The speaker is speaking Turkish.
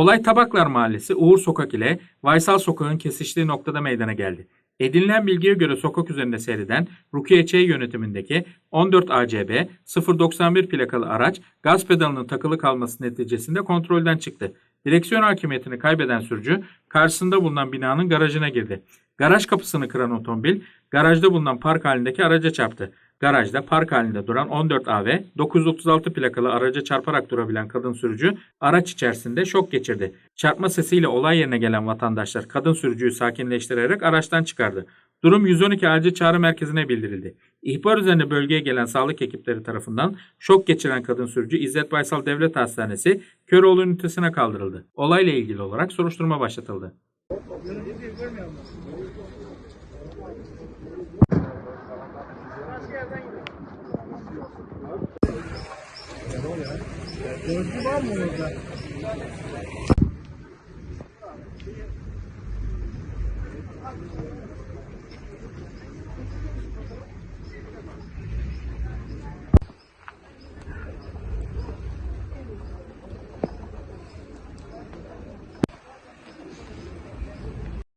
Olay Tabaklar Mahallesi Uğur Sokak ile Vaysal Sokak'ın kesiştiği noktada meydana geldi. Edinilen bilgiye göre sokak üzerinde seyreden Rukiye Ç yönetimindeki 14 ACB 091 plakalı araç gaz pedalının takılı kalması neticesinde kontrolden çıktı. Direksiyon hakimiyetini kaybeden sürücü karşısında bulunan binanın garajına girdi. Garaj kapısını kıran otomobil garajda bulunan park halindeki araca çarptı. Garajda park halinde duran 14 AV 936 plakalı araca çarparak durabilen kadın sürücü araç içerisinde şok geçirdi. Çarpma sesiyle olay yerine gelen vatandaşlar kadın sürücüyü sakinleştirerek araçtan çıkardı. Durum 112 acil çağrı merkezine bildirildi. İhbar üzerine bölgeye gelen sağlık ekipleri tarafından şok geçiren kadın sürücü İzzet Baysal Devlet Hastanesi Köroğlu ünitesine kaldırıldı. Olayla ilgili olarak soruşturma başlatıldı. Görüntü var mı orada?